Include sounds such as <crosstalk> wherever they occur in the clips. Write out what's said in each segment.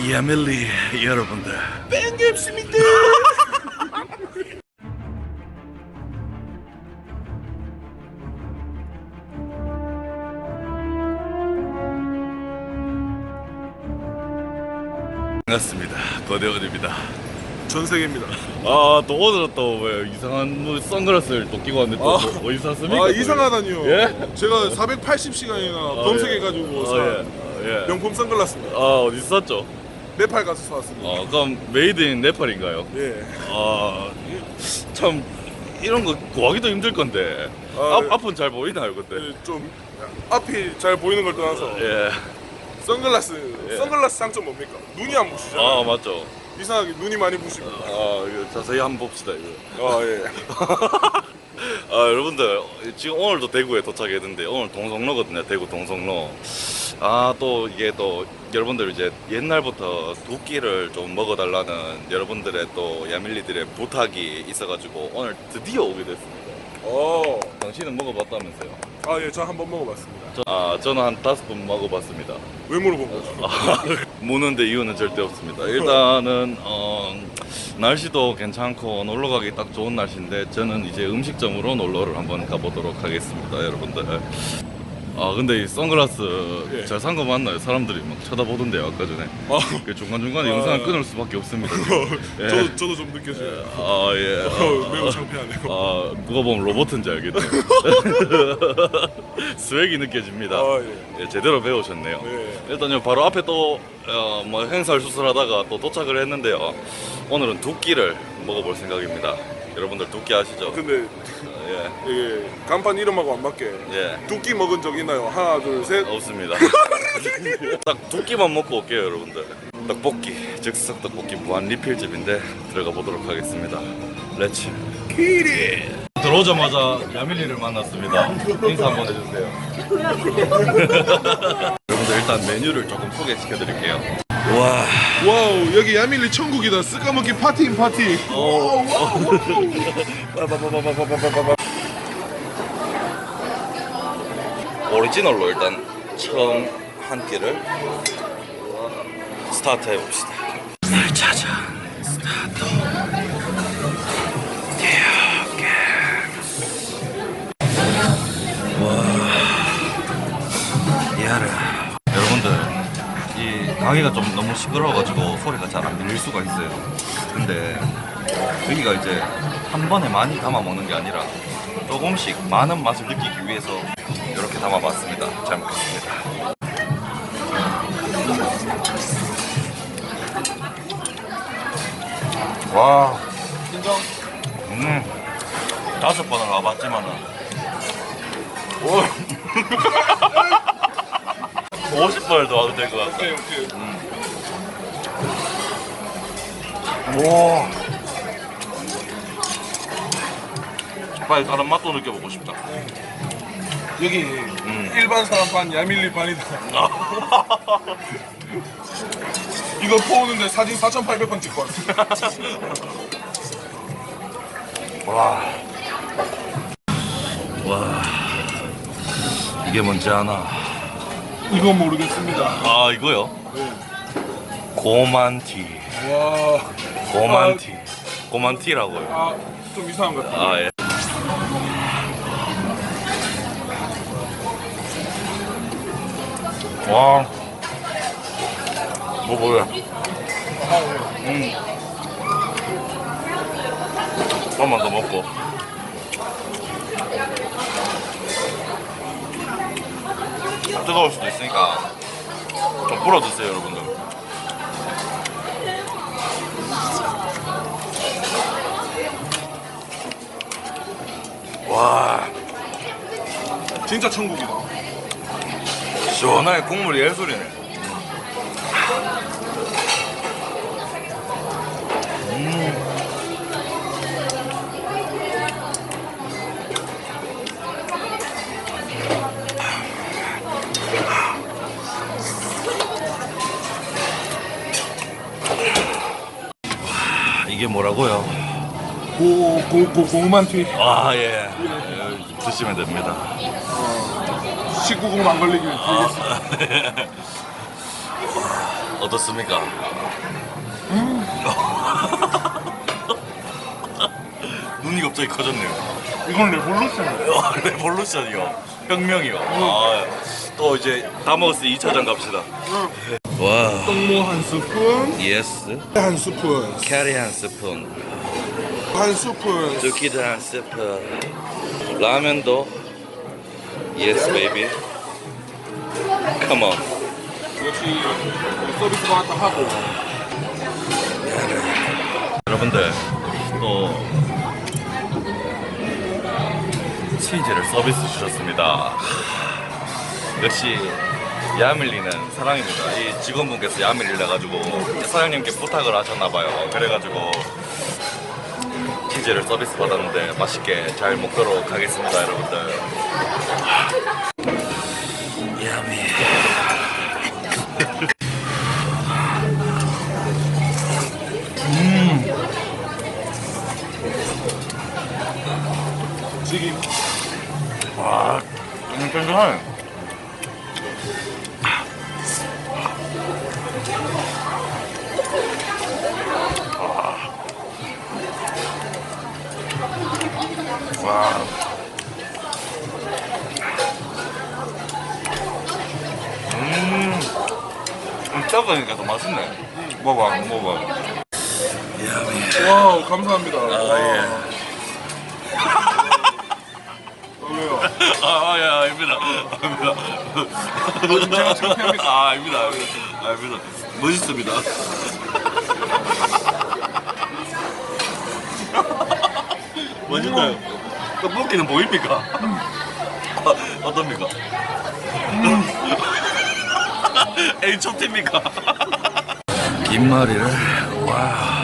야멜리 여러분들 반갑습니다. 반갑습니다 거대원입니다 전 세계입니다. 아또 오늘은 또왜 이상한 뭐 선글라스를 또 끼고 왔는데 또 아. 뭐 어디서 샀습니까? 아 또? 이상하다니요. 예? 제가 480시간이나 아, 검색해가지고 예. 산 아, 예. 아, 예. 명품 선글라스입니다. 아 어디서 샀죠? 네팔 가서 사왔습니다. 아 그럼 메이드 인 네팔인가요? 예. 아참 이런 거 구하기도 힘들 건데 아, 앞, 예. 앞은 잘 보이나요 근데? 예, 좀 앞이 잘 보이는 걸 떠나서 예. 선글라스 예. 선글라스 장점 뭡니까? 눈이 안 부시죠. 아 맞죠. 이상하게 눈이 많이 부십니다. 아 이거 자세히 한번 봅시다 이거. 아 예. <laughs> 아 여러분들 지금 오늘도 대구에 도착했는데 오늘 동성로거든요 대구 동성로 아 또 이게 또 여러분들 이제 옛날부터 두 끼를 좀 먹어달라는 여러분들의 또 야밀리들의 부탁이 있어가지고 오늘 드디어 오게 됐습니다 어. 당신은 먹어봤다면서요? 아 예, 저 한 번 먹어봤습니다. 저, 아 저는 한 다섯 번 먹어봤습니다 왜 물어본 거죠? 아, <laughs> 무는데 이유는 절대 없습니다. 일단은 어, 날씨도 괜찮고 놀러 가기 딱 좋은 날씨인데 저는 이제 음식점으로 놀러를 한번 가보도록 하겠습니다, 여러분들. 아 근데 이 선글라스 예. 잘 산 거 맞나요? 사람들이 막 쳐다보던데요 아까 전에. 아, 그 중간 중간에 아. 영상을 끊을 수밖에 없습니다. <laughs> 예. 저도 저도 좀 느껴져요. 아 예. 어, 매우 창피하네요. 아 누가 보면 로봇인지 알겠네요. <laughs> 스웩이 느껴집니다. 아 예. 예, 제대로 배우셨네요. 예. 일단요 바로 앞에 또 어, 뭐 행사를 수술하다가 또 도착을 했는데요. 오늘은 두 끼를 먹어볼 생각입니다. 여러분들 두끼 아시죠? 근데 예, 이게 간판 이름하고 안 맞게 예, 두 끼 먹은 적 있나요? 하나, 둘, 셋. 없습니다. <laughs> 딱 두 끼만 먹고 올게요, 여러분들. 떡볶이, 즉석 떡볶이 무한 리필집인데 들어가 보도록 하겠습니다. 렛츠 키리. 들어오자마자 야밀리를 만났습니다. 인사 한번 해주세요. <laughs> 여러분들 일단 메뉴를 조금 소개시켜드릴게요. 와. 와우 여기 야밀리 천국이다. 쓰까먹기 파티인 파티. 어. 오리지널로 일단 처음 한 끼를 스타트 해봅시다. 날 찾아 스타트. 와. 야라. 여러분들 이 가게가 좀 너무 시끄러워가지고 소리가 잘 안 들릴 수가 있어요. 근데 여기가 이제 한 번에 많이 담아 먹는 게 아니라 조금씩 많은 맛을 느끼기 위해서 이렇게 담아봤습니다. 잘 먹겠습니다. 와, 인정. 음, 다섯 번을 와봤지만은 오. <laughs> 50번을 더 와도 될 것 같아. 오케이 오케이. 와. 빨리 다른 맛도 느껴보고 싶다. 여기 일반 사람 반, 야밀리 반이다. <laughs> 이거 퍼오는데 사진 4,800번 찍고 왔어. <laughs> 와. 와. 이게 뭔지 아나? 이건 모르겠습니다. 아, 이거요? 고만티. 와. 고만티. 고만티라고요. 아, 좀 이상한 것 같아. 아, 예. 와. 뭐, 뭐야. 음. 한번 더 먹고. 뜨거울 수도 있으니까 좀 불어주세요, 여러분들. 와, 진짜 천국이다. 시원하게 국물이 예술이네. 뭐라고요? 고, 고, 고, 고구만 튀. 아, 예. 예, 드시면 됩니다. 19금 안 걸리길 빌겠습니다. 아, 어떻습니까? <laughs> 눈이 갑자기 커졌네요. 이건 레볼루션이에요. 아, 레볼루션이요. 혁명이요. 아, 또 이제 다 먹었으니 2차전 갑시다. 와. 똥모 한 스푼, 예스. 한 스푼, 캐리 한 스푼. 한 스푼. 두키드 한 스푼. 라면도 예스 베이비. 컴온. 역시 서비스 받았다 하고. 여러분들 또 치즈를 서비스 주셨습니다. 역시 야밀리는 사랑입니다. 이 직원분께서 야밀리를 해가지고 사장님께 부탁을 하셨나 봐요. 그래가지고 치즈를 서비스 받았는데 맛있게 잘 먹도록 하겠습니다, 여러분들. 야미. 지금 와, 쫀쫀쫀하네. 와. 음, 음, 작으니까 더 맛있네. 먹어봐, 먹어봐. 야미. 와우 감사합니다. 아, 왜요? <laughs> 아, 예, 아닙니다. 아닙니다. 요즘 제가 창피합니까? 아, 아닙니다. 아닙니다. 아닙니다. 멋있습니다. <laughs> 멋있나요? 떡볶이는 보입니까? 어, <laughs> 어떻습니까? H초입니까? 김말이를 와.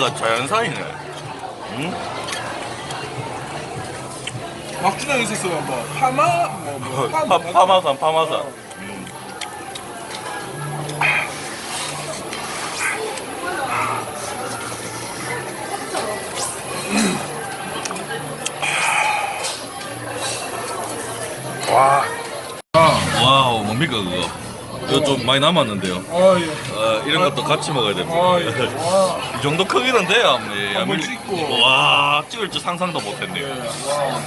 치즈가 자연산이네. 음? 막주장 있었어요. 뭐 파마, 뭐, 뭐 파, 파마, 파마산, 파마산. 와. 와우, 뭡니까, 그거? 이거 좀 많이 남았는데요. 아 예. 어, 이런 것도 같이 먹어야 됩니다. 아 예. 와. <laughs> 이 정도 크기는 돼야 예, 한번 야밀리- 찍고. 와 찍을 줄 상상도 못했네요. 예. 와.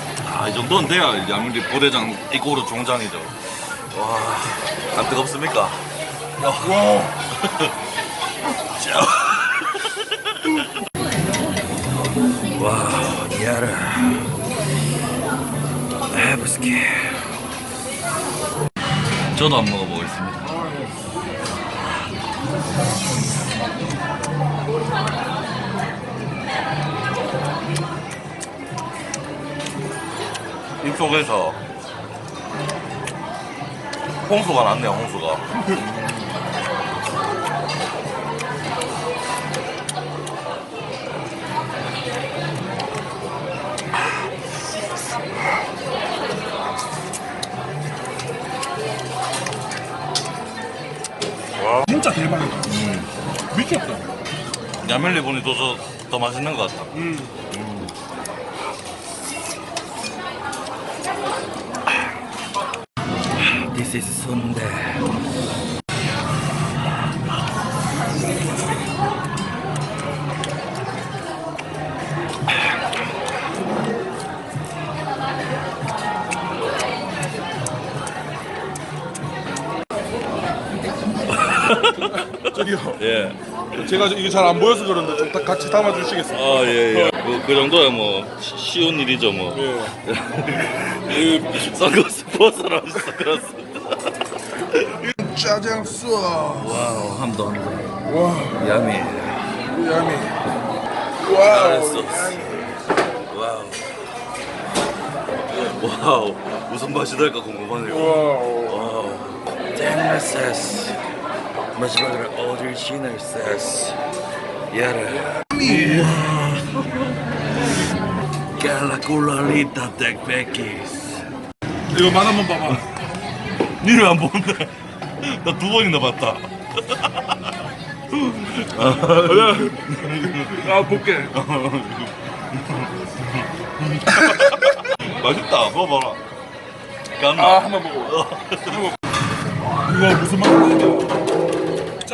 아, 이 정도는 돼야 야밀리 부대장 이고로 종장이죠. 와, 안 뜨겁습니까? 와. <laughs> 와, 야르. 해브스키. 저도 안 먹어보겠습니다. 입속에서 홍수가 났네요, 홍수가. 진짜 대박이다. 미쳤다. 야멜리 보니 더, 더, 더 맛있는 것 같아. 음. This is Sunday. <laughs> 저기요. 예. 제가 이게 잘 안 보여서 그런데 좀 다- 같이 담아 주시겠어요? 아, 예, 예. 그, 그 정도야 뭐, 쉬- 쉬운 일이죠, 뭐. 예. <laughs> 그, 선글라스 벗어라, 선글라스. 짜장 쏘. 와우, 함도, 함도. 와. 야미. 야미. 와우. 잘했어. 야미. 와우. 와우. 무슨 맛이 날까 궁금하네요. 와우. 와우. 땡메세스. 마지막으로 어딜 시널세스. 야라. 갈라콜라리타 땡베키스. 이거 맛 한번 봐봐. 니를 안 보는데. 나 두 번이나 봤다. 아 볼게. 맛있다. 먹어봐라. 아 한번 먹어. 이거 무슨 맛이야?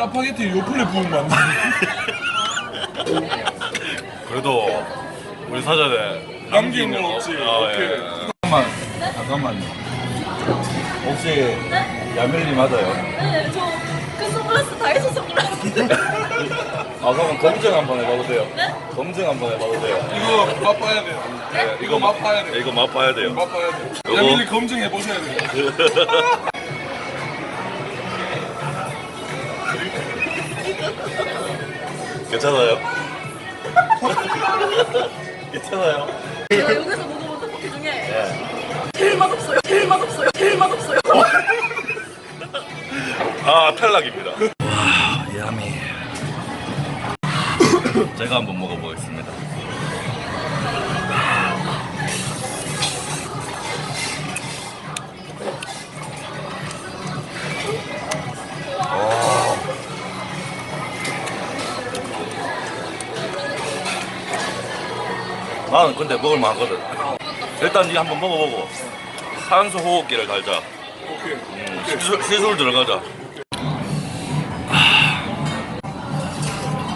짜파게티 요플레 부은 맛. 그래도 우리 사전에 남긴 거 없지. 아, 오케이. 예. 잠깐만, 잠깐만요. 혹시 야멜리 맞아요? 네, 저 그 선글라스 다이소 선글라스. 아 그럼 검증 한번 해봐도 돼요? 검증 한번 해봐도 돼요? 이거 맛봐야 돼요. 네, 이거 맛봐야 돼요. 이거 맛봐야 돼요. 맛봐야 돼요. 야밀리 검증해 보셔야 돼요. <laughs> 괜찮아요? <laughs> 괜찮아요? 제가 여기서 먹어본 떡볶이 중에 네. 제일 맛없어요. 제일 맛없어요. 제일 맛없어요. 아 탈락입니다. 와 야미. 제가 한번 먹어보겠습니다. 나는 근데 먹을만 하거든. 일단 니 한번 먹어보고 산소 호흡기를 달자. 오케이. 음, 시술, 시술 들어가자.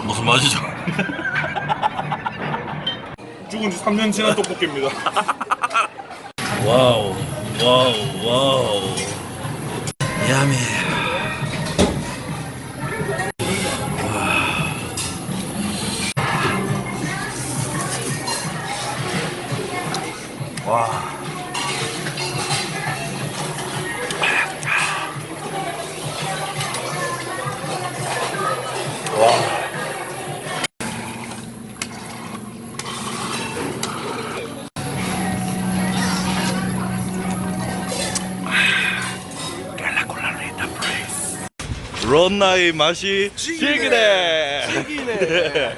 무슨 맛이죠? <laughs> 죽은 지 3년 지난 떡볶이입니다. <laughs> 와우, 와우, 와우. 야미. 런나의 맛이 질기네. 질기네.